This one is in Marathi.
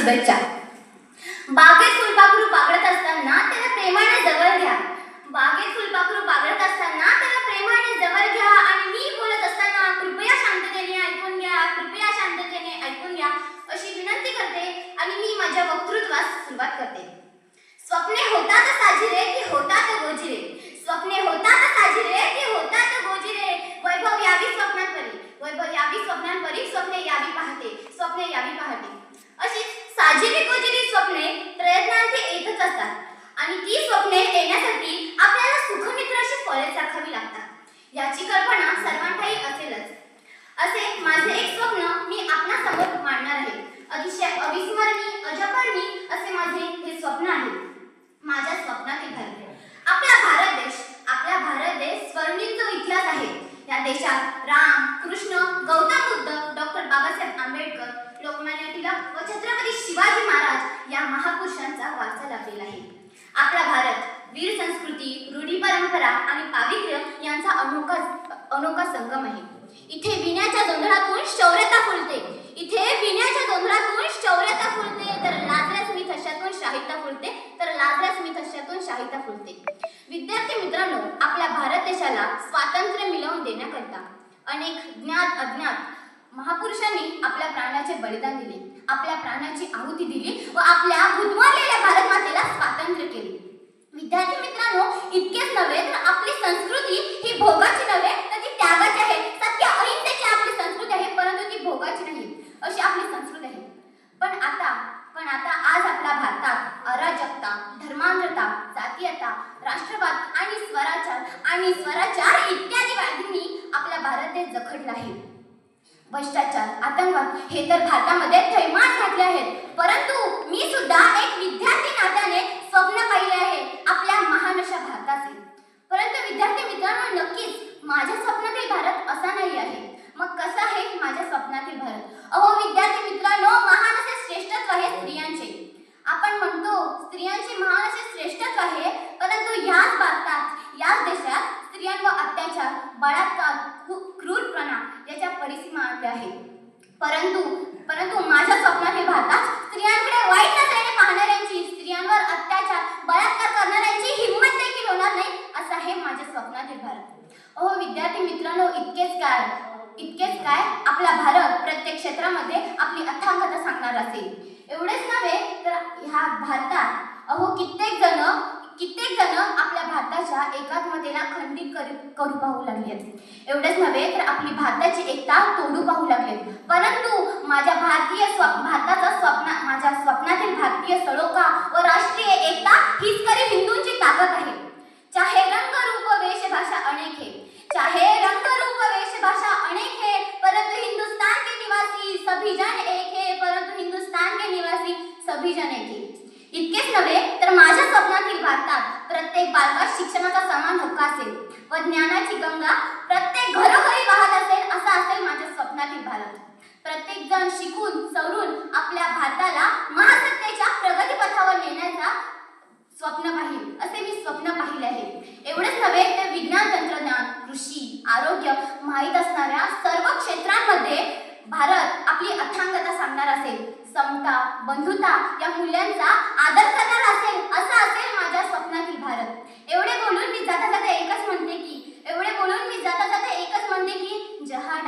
शुभेच्छा. बागेत फुलपाखरू बागडत असताना त्याला प्रेमाने जवळ घ्या. बागेत फुलपाखरू बागडत असताना त्याला प्रेमाने जवळ घ्या आणि मी बोलत असताना कृपया शांततेने ऐकून घ्या कृपया शांततेने ऐकून घ्या अशी विनंती करते आणि मी माझ्या वक्तृत्वास सुरुवात करते. स्वप्ने होतात साजिरे की होतात गोजिरे. स्वप्ने होतात साजिरे की होतात साजिरी स्वप्ने प्रयत्नांती येतच असतात. आणि ती स्वप्ने येण्यासाठी आपल्याला सुखमित्राशी कॉलेज चाखावी लागतात. याची कल्पना सर्वांठाई असेलच. असे माझे एक स्वप्न मी आपणासमोर मांडणार आहे. अतिशय अविस्मरणीय अजपर्णी असे माझे हे स्वप्न आहे. माझ्या स्वप्नातील भारत आपला भारत देश आपला भारत देश स्वर्णिम जो इतिहास आहे या देशात महापुरुषांचा वारसा लाभलेला आहे. आपला भारत वीर संस्कृती रूढी परंपरा आणि पावित्र्य यांचा अनोखा अनोखा संगम आहे. इथे विण्याच्या जोंधळातून शौर्यता फुलते. इथे विण्याच्या जोंधळातून शौर्यता फुलते तर लाजऱ्या मी थशातून शाहिता फुलते तर लाजऱ्या मी थशातून शाहिता फुलते. विद्यार्थी मित्रांनो आपल्या भारत देशाला स्वातंत्र्य मिळवून देण्याकरता अनेक ज्ञात अज्ञात महापुरुषांनी आपल्या प्राणाचे बलिदान दिले. आपल्या प्राणाची आहुती दिली व आपल्या बुधवारलेल्या भारत मातेला स्वातंत्र्य केले. विद्यार्थी मित्रांनो इतकेच नव्हे तर आपली संस्कृती ही भोगाची नव्हे तर ती त्यागाची आहे. सत्य अहिंसेची आपली संस्कृती आहे परंतु ती भोगाची नाही. अशी आपली संस्कृती आहे. पण आता पण आता आज आपल्या भारतात अराजकता धर्मांधता जातीयता राष्ट्रवाद आणि स्वराचार आणि स्वराचार इत्यादी व्याधींनी आपला भारत देश जखडला आहे. भ्रष्टाचार आतंकवाद हे तर भारतामध्ये थैमान घातले आहेत. परंतु मी सुद्धा एक विद्यार्थी नात्याने स्वप्न पाहिले आहे आपल्या महान अशा भारताचे. परंतु विद्यार्थी मित्रांनो नक्कीच माझ्या स्वप्नातील भारत असा नाही आहे. मग कसा आहे माझ्या स्वप्नातील भारत? अहो विद्यार्थी मित्रांनो महान असे श्रेष्ठत्व आहे स्त्रियांचे. आपण म्हणतो स्त्रियांचे महान असे श्रेष्ठत्व आहे परंतु याच भारतात याच देशात स्त्रियांवर अत्याचार बलात्कार परंतु परंतु माझ्या हे भारतात स्त्रियांकडे वाईट नजरेने पाहणाऱ्यांची स्त्रियांवर अत्याचार बलात्कार करणाऱ्यांची हिंमत देखील होणार नाही असं आहे माझ्या स्वप्नातील भारत. अहो विद्यार्थी मित्रांनो इतकेच काय इतकेच काय आपला भारत प्रत्येक क्षेत्रामध्ये आपली अथांगता सांगणार असेल. एवढेच नव्हे तर ह्या भारतात अहो कित्येक जण कित्येक जण आपल्या भारताच्या एकात्मतेला खंडित करू पाहू लागलेत. एवढेच नव्हे तर आपली भारताची एकता तोडू पाहू लागलेत. परंतु माझ्या भारतीय स्व भारताचा स्वप्न माझ्या स्वप्नातील भारतीय सलोखा व राष्ट्रीय एकता हीच खरी हिंदूंची ताकद आहे. चाहे रंग रूप वेशभाषा अनेक है चाहे रंग रूप वेशभाषा अनेक है परंतु हिंदुस्तान के निवासी सभी जन एक है परंतु हिंदुस्तान के निवासी सभी जन एक है. इतकेच नव्हे तर माझ्या स्वप्नातील भारतात प्रत्येक बालकास शिक्षणाचा समान व ज्ञानाची गंगा प्रत्येक घरोघरी वाहत असेल असा असेल माझ्या स्वप्नातील भारत प्रत्येक जण शिकून सवरून आपल्या भारत महासत्तेच्या प्रगतीपथावर नेण्याचा स्वप्न पाहिल असे मी स्वप्न पाहिले आहे एवढेच नव्हे तर विज्ञान तंत्रज्ञान कृषी आरोग्य माहीत असणाऱ्या सर्व क्षेत्रांमध्ये भारत आपली अथांगता सांगणार असेल समता बंधुता या मूल्यांचा आदर करणार असेल असं असेल माझ्या स्वप्नातील भारत. एवढे बोलून मी जाता जाता एकच म्हणते की एवढे बोलून मी जाता जाता एकच म्हणते की जहा